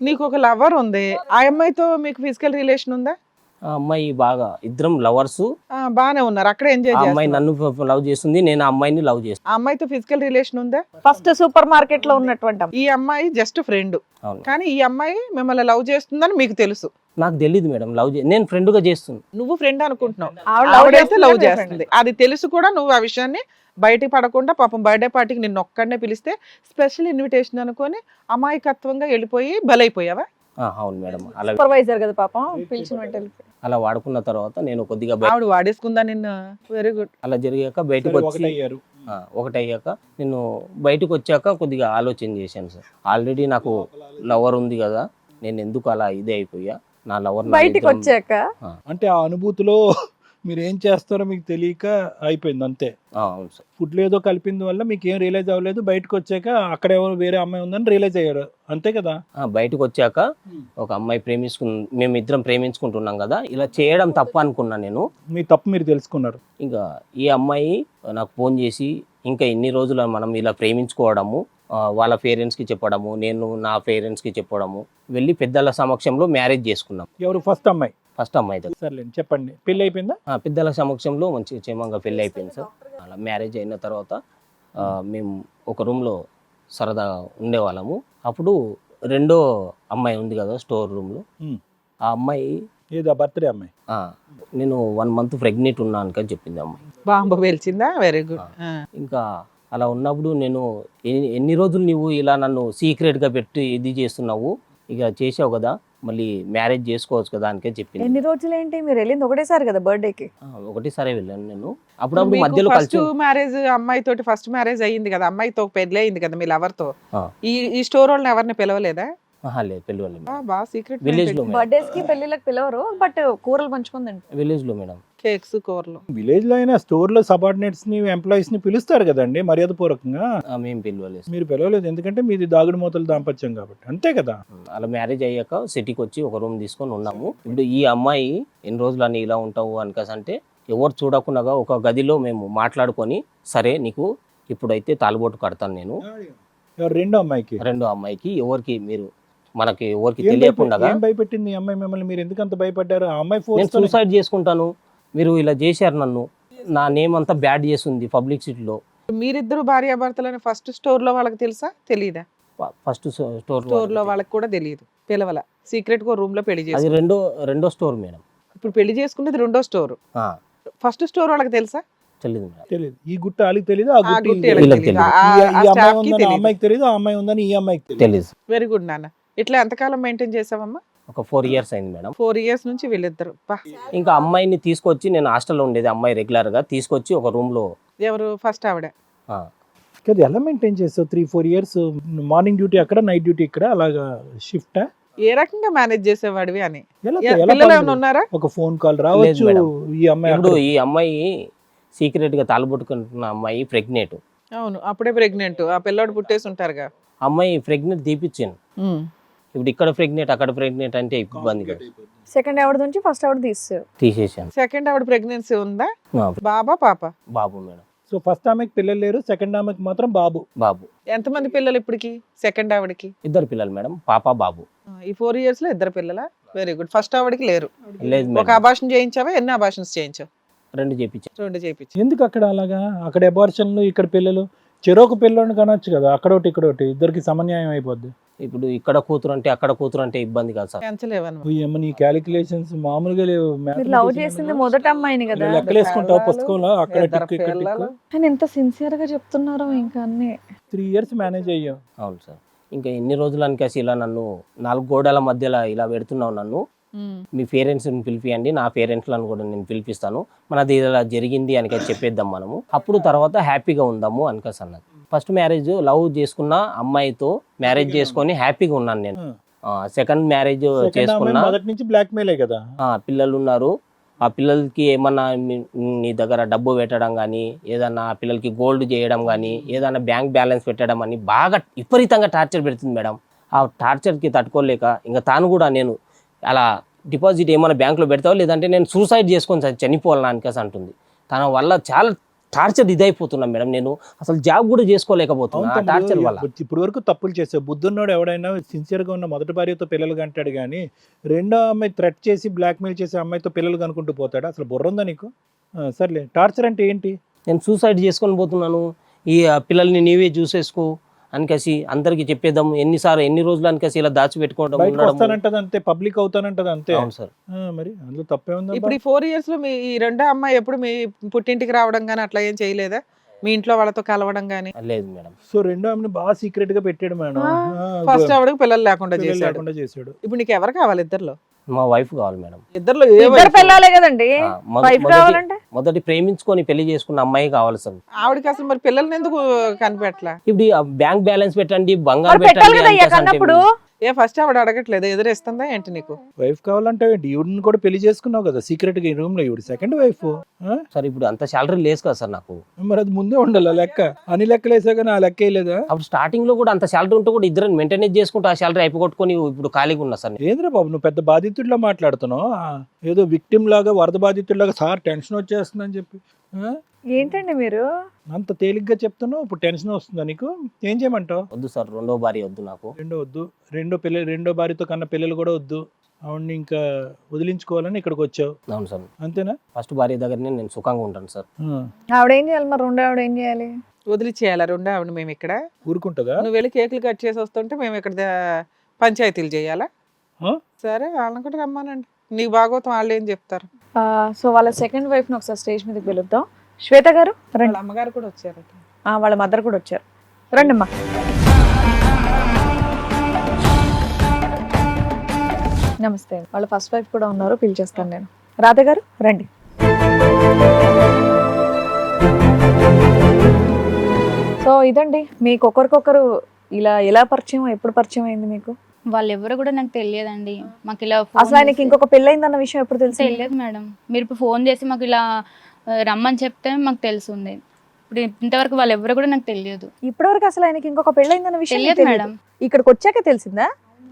నీకు ఒక లవర్ ఉంది. ఆ అమ్మాయితో మీకు ఫిజికల్ రిలేషన్ ఉందా? ఆ అమ్మాయి బాగా ఇద్దరం లవర్స్ ఆ, బానే ఉన్నారు. అక్కడ ఎంజాయ్ ఆ అమ్మాయి చేస్తారు నన్ను లవ్ చేస్తుంది నేను ఆ అమ్మాయిని లవ్ చేస్తాను ఆ అమ్మాయితో ఫిజికల్ రిలేషన్ ఉందా? ఫస్ట్ సూపర్ మార్కెట్లో ఉన్నటువంటి అమ్మాయి. ఈ అమ్మాయి జస్ట్ ఫ్రెండ్ అవును. కానీ ఈ అమ్మాయి మిమ్మల్ని లవ్ చేస్తుందని మీకు తెలుసు. నాకు తెలియదు మేడం లవ్ చే నేను friend గా చేస్తున్నాను నువ్వు ఫ్రెండ్ అనుకుంటున్నావు. ఆవిడైతే లవ్? చేస్తుంది. అది తెలుసు కూడా నువ్వు ఆ విషయాన్ని బయటికి పడకుండా పాపం బర్త్డే పార్టీకి నిన్ను ఒక్కడనే పిలిస్తే స్పెషల్ ఇన్విటేషన్ అనుకొని అమాయకత్వంగా వెళ్ళిపోయి బలైపోయావా? ఆ, అవును మేడం అలా సూపర్వైజర్ కదా పాపం పిలిచిన అలా వాడుకున్న తర్వాత నేను కొద్దిగా ఆవిడ వాడేసుకుందా నిన్ను? వెరీ గుడ్ అలా జరిగాక బయటకు వచ్చి ఒకటయ్యాక నేను బయటకు వచ్చాక కొద్దిగా ఆలోచన చేశాను సార్. ఆల్రెడీ నాకు లవర్ ఉంది కదా నేను ఎందుకు అలా ఇదే అయిపోయా? నా లవర్ బయటికి వచ్చాక? అంటే ఆ అనుభూతిలో మీరు ఏం చేస్తారో మీకు తెలియక అయిపోయింది అంతే. అవును సార్. ఫుడ్ ఏదో కలిపింది వల్ల మీకు ఏం రియలైజ్ అవ్వలేదు బయటకు వచ్చాక అక్కడ ఎవరు వేరే అమ్మాయి ఉందని రియలైజ్ అయ్యారు. అంతే కదా? ఆ, బయటకు వచ్చాక ఒక అమ్మాయి ప్రేమించుకు మేము ఇద్దరం ప్రేమించుకుంటున్నాం కదా ఇలా చేయడం తప్పు అనుకున్నా నేను. మీ తప్పు మీరు తెలుసుకున్నారు. ఇంకా ఈ అమ్మాయి నాకు ఫోన్ చేసి ఇంకా ఎన్ని రోజులు మనం ఇలా ప్రేమించుకోవడము వాళ్ళ పేరెంట్స్కి చెప్పడము నేను నా పేరెంట్స్కి చెప్పడము వెళ్ళి పెద్దల సమక్షంలో మ్యారేజ్ చేసుకున్నాం. ఎవరు? ఫస్ట్ అమ్మాయి? ఫస్ట్ అమ్మాయి దగ్గర సర్లేండి చెప్పండి. పెళ్ళి అయిపోయిందా ఆ, పెద్దల సమక్షంలో మంచి క్షేమంగా పెళ్ళి అయిపోయింది సార్. అలా మ్యారేజ్ అయిన తర్వాత ఆ, మేము ఒక రూమ్లో సరదాగా ఉండేవాళ్ళము. అప్పుడు రెండో అమ్మాయి ఉంది కదా స్టోర్ రూమ్లో. ఆ అమ్మాయి ఏదో బర్త్డే అమ్మాయి. ఆ, నేను వన్ మంత్ ప్రెగ్నెంట్ ఉన్నాను అని చెప్పింది అమ్మాయి. బాంబు పేల్చిందా? Very good. ఇంకా అలా ఉన్నప్పుడు నేను ఎన్ని ఎన్ని రోజులు నువ్వు ఇలా నన్ను సీక్రెట్గా పెట్టి ఇది చేస్తున్నావు? ఇక చేసావు కదా మళ్ళీ మ్యారేజ్ చేసుకోవచ్చు కదా అనికే చెప్పింది. ఎన్ని రోజులు ఏంటి మీరు వెళ్ళింది ఒకటేసారి కదా బర్త్డే కి ఆ, ఒకటేసారి వెళ్ళాను నేను. అప్పుడప్పుడు మధ్యలో ఫస్ట్ మ్యారేజ్ అమ్మాయి తోటి ఫస్ట్ మ్యారేజ్ అయ్యింది కదా అమ్మాయితో పెళ్ళి అయింది కదా మీ లవర్తో. ఈ ఈ స్టోర్ వాళ్ళని ఎవరిని పిలవలేదా? లేదు ఆ, బాగా సీక్రెట్ విలేజ్లో బర్త్డేస్కి పెళ్ళిళ్ళకి పిలవరు బట్ కూరలు పంచుకుందండి విలేజ్లో మేడం. కేక్స్ కూరలు. విలేజ్లో అయినా స్టోర్లో సబార్డినేట్స్ని ఎంప్లాయీస్ని పిలుస్తారు కదండి మర్యాద పూర్వకంగా మేము పిలవలేదు. మీరు పిలవలేదు. ఎందుకంటే మీది దాగుడు మూతల దాంపత్యం కాబట్టి. అంతే కదా? అలా మ్యారేజ్ అయ్యాక సిటీకి వచ్చి ఒక రూమ్ తీసుకొని ఉన్నాము. ఇప్పుడు ఈ అమ్మాయి ఎన్ని రోజులు అని ఇలా ఉంటావు అనకస్ అంటే ఎవరు చూడకుండా ఒక గదిలో మేము మాట్లాడుకొని సరే నీకు ఇప్పుడైతే తాలిబోటు కడతాను నేను. ఎవరు రెండో అమ్మాయికి. రెండో అమ్మాయికి ఎవరికి మీరు మనకి ఎవరికి తెలియకుండా భయపెట్టింది ఈ అమ్మాయి మిమ్మల్ని? మీరు ఎందుకు అంత భయపడ్డారు? ఆ అమ్మాయి ఫోర్స్ నేను సూసైడ్ చేసుకుంటాను. మీరు ఇలా చేశారు నన్ను. నా నేమ్ అంతా బ్యాడ్ చేస్తుంది పబ్లిక్ సిటీలో. మీరిద్దరు భార్యాభర్తలని ఫస్ట్ స్టోర్లో వాళ్ళకి తెలుసా? తెలియదా ఫస్ట్ స్టోర్ స్టోర్లో వాళ్ళకి కూడా తెలియదు పిలవల. సీక్రెట్గా రూమ్లో పెళ్ళి అది చేసి రెండో రెండో స్టోర్ మేడం. ఇప్పుడు పెళ్ళి చేసుకునేది రెండో స్టోర్ ఆ, ఫస్ట్ స్టోర్ వాళ్ళకి తెలుసా? తెలియదు తెలియదు ఈ గుట్ట వాళ్ళకి తెలియదు ఆ గుట్ట. అమ్మాయికి తెలియదు ఆ అమ్మాయి ఉందని ఈ అమ్మాయికి తెలియదు వెరీ గుడ్ నాన్న. ఇట్లా ఎంతకాలం మెయింటైన్ చేసావమ్మా? ఒక ఫోర్ ఇయర్స్ అయింది మేడం. ఫోర్ ఇయర్స్ నుంచి వీళ్ళిద్దరు. ఇంకా అమ్మాయిని తీసుకొచ్చి నేను హాస్టల్లో ఉండేది అమ్మాయి రెగ్యులర్గా తీసుకొచ్చి ఒక రూమ్లో ఎవరు? ఫస్ట్ ఆవిడ. ఆ, కదా ఎలా మెయింటైన్ చేస్తావు? Three four years morning duty అక్కడ నైట్ డ్యూటీ ఇక్కడ అలాగా షిఫ్ట్? ఏ రకంగా మేనేజ్ చేసేవాడివి అని? పిల్లలు ఏమైనా? ఉన్నారా? ఒక ఫోన్ కాల్ రావచ్చు. ఈ అమ్మాయి ఇప్పుడు ఈ అమ్మాయి సీక్రెట్గా తాలుబొట్టుకుంటున్న అమ్మాయి ప్రెగ్నెంట్. అవును అప్పుడే ప్రెగ్నెంట్. ఆ పిల్లోడు పుట్టేసి ఉంటారుగా. అమ్మాయి ప్రెగ్నెంట్ తీపిచ్చాను ఇప్పుడు ఇక్కడ ప్రెగ్నెంట్ అక్కడ ప్రెగ్నెంట్ అంటే ఇబ్బంది కదా. సెకండ్ ఆవిడ నుంచి ఫస్ట్ ఆవిడ తీస్తారు తీసేసాను సెకండ్ ఆవిడ ప్రెగ్నెన్సీ ఉందా? బాబా పాప? బాబు మేడం. సో ఫస్ట్ ఆమెకి పిల్లలు లేరు సెకండ్ ఆమెకి మాత్రం బాబు. బాబు. ఎంతమంది పిల్లలు ఇప్పటికి సెకండ్ ఆవిడకి? ఇద్దరు పిల్లలు మేడం పాప బాబు. ఈ ఫోర్ ఇయర్స్లో ఇద్దరు పిల్లల? వెరీ గుడ్ ఫస్ట్ ఆవిడకి లేరు. లేదు ఒక అభాషణ చేయించావా? ఎన్ని అభాషన్స్ చేయించావు? రెండు చేపించాను రెండు చేయించి ఎందుకు అక్కడ అలాగా? అక్కడ అబార్షన్లు ఇక్కడ పిల్లలు చెరోకు పిల్లని కనొచ్చు కదా అక్కడ ఒకటి ఇక్కడ ఒకటి ఇద్దరికి సమన్యాయం అయిపోద్ది. ఇప్పుడు ఇక్కడ కూతురు అంటే అక్కడ కూతురు అంటే ఇబ్బంది కాదు సార్. పెంచలేవను ఓ ఏమో నీ క్యాలిక్యులేషన్స్ మామూలుగా లేవు. మీరు లవ్ చేసింది మొదట అమ్మాయిని కదా. లెక్కలేసుకుంటావు పుస్తకంలో అక్కడ ఇద్దరు టిక్ ఇక్కడ పిల్లలు. కానీ ఎంత సిన్సియర్గా చెప్తున్నారో ఇంకా అన్ని. త్రీ ఇయర్స్ మేనేజ్ అయ్యాం అవును సార్. ఇంకా ఎన్ని రోజులు అనికేసి ఇలా నన్ను నాలుగు గోడల మధ్యలో ఇలా పెడుతున్నావు నన్ను. మీ పేరెంట్స్ని పిలిపియండి నా పేరెంట్లను కూడా నేను పిలిపిస్తాను. మనది ఇలా జరిగింది అనికే చెప్పేద్దాం మనము. అప్పుడు తర్వాత హ్యాపీగా ఉందాము అనికేసి అన్నది ఫస్ట్ మ్యారేజ్ లవ్ చేసుకున్న అమ్మాయితో మ్యారేజ్ చేసుకొని హ్యాపీగా ఉన్నాను నేను. సెకండ్ మ్యారేజ్ చేసుకున్నా మొదటి నుంచి బ్లాక్ మెయిలే కదా? ఆ, పిల్లలు ఉన్నారు. ఆ పిల్లలకి ఏమన్నా మీ- నీ దగ్గర డబ్బు పెట్టడం కానీ ఏదన్నా ఆ పిల్లలకి గోల్డ్ చేయడం కానీ ఏదన్నా బ్యాంక్ బ్యాలెన్స్ పెట్టడం అని బాగా విపరీతంగా టార్చర్ పెడుతుంది మేడం. ఆ టార్చర్కి తట్టుకోలేక ఇంకా తాను కూడా నేను అలా డిపాజిట్ ఏమైనా బ్యాంకులో పెడతావో? లేదంటే నేను సూసైడ్ చేసుకొని చనిపోవాలని అనికేసి అంటుంది. తన వల్ల చాలా టార్చర్ ఇదైపోతున్నాం మేడం నేను. అసలు జాబ్ కూడా చేసుకోలేకపోతున్నా. టార్చర్ వల్ల. ఇప్పుడు వరకు తప్పులు చేసావు. బుద్ధున్నోడు ఎవడైనా సిన్సియర్గా ఉన్న మొదటి భార్యతో పిల్లలు కంటాడు కానీ రెండో అమ్మాయి థ్రెట్ చేసి బ్లాక్మెయిల్ చేసే అమ్మాయితో పిల్లలు కనుకుంటూ పోతాడు? అసలు బుర్ర ఉందా నీకు? సర్లే. టార్చర్ అంటే ఏంటి? నేను సూసైడ్ చేసుకొని పోతున్నాను. ఈ పిల్లల్ని నీవే చూసేసుకో. అనికేసి అందరికి చెప్పేద్దాం ఎన్నిసార్లు ఎన్ని రోజులు అనికేసి ఇలా దాచిపెట్టుకోవడం వస్తానంటది అంతే పబ్లిక్ అవుతానంటది అంతే. అవును సార్. మరి అందులో తప్పే ఉందా ఇప్పుడు ఈ ఫోర్ ఇయర్స్లో మీ ఈ రెండో అమ్మాయి ఎప్పుడు మీ పుట్టింటికి రావడం కానీ అట్లా ఏం చేయలేదా? మీ ఇంట్లో వాళ్ళతో కలవడం కానీ లేదు మేడం. సో రెండో ఆమెను బాగా సీక్రెట్గా పెట్టాడు మేడం. ఫస్ట్ ఆవిడకి పిల్లలు లేకుండా చేశాడు. ఇప్పుడు నీకు ఎవరు కావాలి ఇద్దర్లో? మా వైఫ్ కావాలి మేడం. ఇద్దరు వయసు? పిల్లలే కదండి. వైఫ్ మొదటి- కావాలంటే? మొదటి ప్రేమించుకొని పెళ్ళి చేసుకున్న అమ్మాయి కావాలి సార్. ఆవిడకి అసలు మరి పిల్లల్ని ఎందుకు కనిపెట్టలా? ఇప్పుడు బ్యాంక్ బ్యాలెన్స్ పెట్టండి బంగారు పెట్టాలి కదా కన్నప్పుడు. ఏ ఫస్ట్ ఆవిడ అడగట్లేదు. ఎదురేస్తుందా ఏంటి నీకు? వైఫ్ కావాలంటే ఏంటి ఈవిడని కూడా పెళ్ళి చేసుకున్నావు కదా. సీక్రెట్గా ఈ రూమ్లో ఈవిడ. సెకండ్ వైఫ్ సార్ ఇప్పుడు అంత శాలరీ లేదు కదా సార్ నాకు. మరి అది ముందే ఉండాలి లెక్క? అన్ని లెక్కలు వేసా కానీ ఆ లెక్క వేయలేదా అప్పుడు స్టార్టింగ్లో కూడా అంత శాలరీ ఉంటే కూడా ఇద్దరు మెయింటైన్ చేసుకుంటూ ఆ శాలరీ అయిపోగొట్టుకొని ఇప్పుడు ఖాళీగా ఉన్నా సార్. ఏంద్రా బాబు నువ్వు పెద్ద బాధితుడిలా మాట్లాడుతున్నావు? ఏదో విక్టిమ్ లాగా వరద బాధితుడిలాగా సార్ టెన్షన్ వచ్చేస్తుందని చెప్పి? ఏంటండి మీరు? అంత తేలిగ్గా చెప్తున్నావు ఇప్పుడు టెన్షన్ వస్తుందా నీకు? ఏం చేయమంటావు? వద్దు సార్ రెండో భార్య వద్దు నాకు. రెండో వద్దు. రెండో పిల్ల రెండో భార్యతో కన్న పిల్లలు కూడా వద్దు. ఆవిడ్ని ఇంకా వదిలించుకోవాలని ఇక్కడికి వచ్చావు. అవును సార్. అంతేనా? ఫస్ట్ భార్య దగ్గరనే నేను సుఖంగా ఉంటాను సార్. ఆవిడ ఏం చేయాలి మరి? రెండో ఆవిడ ఏం చేయాలి? వదిలిచేయాలా రెండో ఆవిడ మేము ఇక్కడ? ఊరుకుంటుందా నువ్వు వెళ్ళి కేకులు కట్ చేసి వస్తుంటే మేము ఇక్కడ దా- పంచాయతీలు చేయాలా? ఆ? సరే వాళ్ళని కూడా రమ్మానండి. నీకు బాగోతం వాళ్ళు ఏం చెప్తారు సో వాళ్ళ సెకండ్ వైఫ్ని ఒకసారి స్టేజ్ మీదకి పిలుద్దాం. శ్వేత గారు? వాళ్ళ రండి. అమ్మగారు కూడా వచ్చారు ఆ, వాళ్ళ మదర్ కూడా వచ్చారు. రండి అమ్మా నమస్తే వాళ్ళ ఫస్ట్ వైఫ్ కూడా ఉన్నారు పిలిచేస్తాను నేను. రాధ గారు రండి. సో ఇదండి మీకు ఒకరికొకరు ఇలా ఎలా పరిచయం ఎప్పుడు పరిచయం అయింది మీకు? వాళ్ళెవరు కూడా నాకు తెలియదండి. మాకు ఇలా అసలు ఆయనకి ఇంకొక పెళ్ళయిందన్న విషయం ఎప్పుడు తెలిసి తెలియదు మేడం. మీరు ఇప్పుడు ఫోన్ చేసి మాకు ఇలా రమ్మని చెప్తే మాకు తెలుసుంది. ఇప్పుడు ఇంతవరకు వాళ్ళు ఎవరు కూడా నాకు తెలియదు. ఇప్పటివరకు అసలు ఆయనకి ఇంకొక పెళ్ళయిందన్న విషయం మీకు తెలియదు. మేడం. ఇక్కడికి వచ్చాక తెలిసిందా?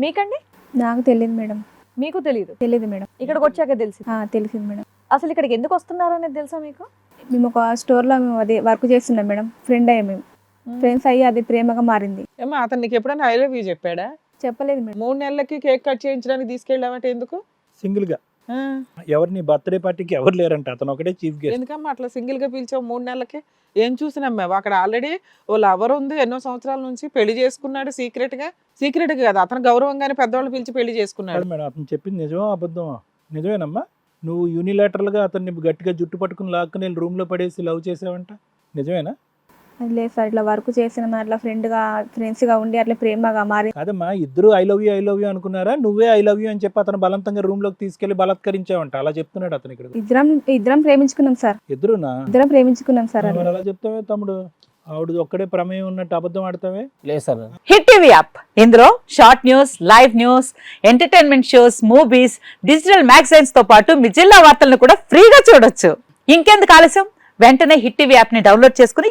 మీకండి? నాకు తెలియదు మేడం. మీకు తెలియదు తెలియదు మేడం. ఇక్కడికి వచ్చాక తెలిసింది. ఆ, తెలిసింది మేడం. అసలు ఇక్కడికి ఎందుకు వస్తున్నారు అనేది తెలుసా మీకు? మేము ఒక స్టోర్లో మేము అదే వర్క్ చేస్తున్నాం మేడం. ఫ్రెండ్ అయ్యాం మేము. ఫ్రెండ్స్ అయ్యి అది ప్రేమగా మారింది. ఏమో అతను నీకు ఎప్పుడైనా ఐ లవ్ యూ చెప్పాడా? చెప్పలేదు మేడం. మూడు నెలలకి కేక్ కట్ చేయించడానికి తీసుకెళ్ళావంటే ఎందుకు? సింగిల్ గా ఆ, ఎవరిని బర్త్డే పార్టీకి ఎవరు లేరంట. అతను ఒకటే చీఫ్ గెస్ట్ ఎందుకమ్మా అట్లా సింగిల్గా పిలిచావు మూడు నెలలకి? ఏం చూసినమ్మావు అక్కడ ఆల్రెడీ ఓ లవర్ ఉంది ఎన్నో సంవత్సరాల నుంచి పెళ్ళి చేసుకున్నాడు సీక్రెట్గా. సీక్రెట్గా కాదు అతను గౌరవంగానే పెద్దవాళ్ళు పిలిచి పెళ్ళి చేసుకున్నాడు. మేడం అతను చెప్పింది నిజమా అబద్ధమా? నిజమేనమ్మా. నువ్వు unilateral గా అతన్ని గట్టిగా జుట్టు పట్టుకుని లాక్కుని room లో పడేసి లవ్ చేసావంట. నిజమేనా? లేదు సార్ ఇట్లా వర్క్ చేసిన అట్లా ఫ్రెండ్గా ఫ్రెండ్స్గా ఉండి అట్లా ప్రేమగా మారి కాదమ్మా ఇద్దరు I love you I love you అనుకున్నారా? నువ్వే ఐ లవ్ యూ అని చెప్పి అతను బలవంతంగా room లోకి తీసుకెళ్ళి బలాత్కరించావంట. అలా చెప్తున్నాడు అతను ఇక్కడ ఇద్దరం ఇద్దరం ప్రేమించుకున్నాం సార్. ఇద్దరునా? ఇద్దరం ప్రేమించుకున్నాం సార్ అలా చెప్తావే తమ్ముడు? ఆవిడ ఒక్కడే ప్రమేయం ఉన్నట్టు అబద్ధం ఆడతావే? లేదు సార్. Hit TV app. ఇందులో short news live news entertainment shows movies digital మ్యాగజైన్స్తో పాటు మీ జిల్లా వార్తలను కూడా ఫ్రీగా చూడొచ్చు. ఇంకెందుకు ఆలస్యం? వెంటనే హిట్ టీవీ యాప్ని డౌన్లోడ్ చేసుకుని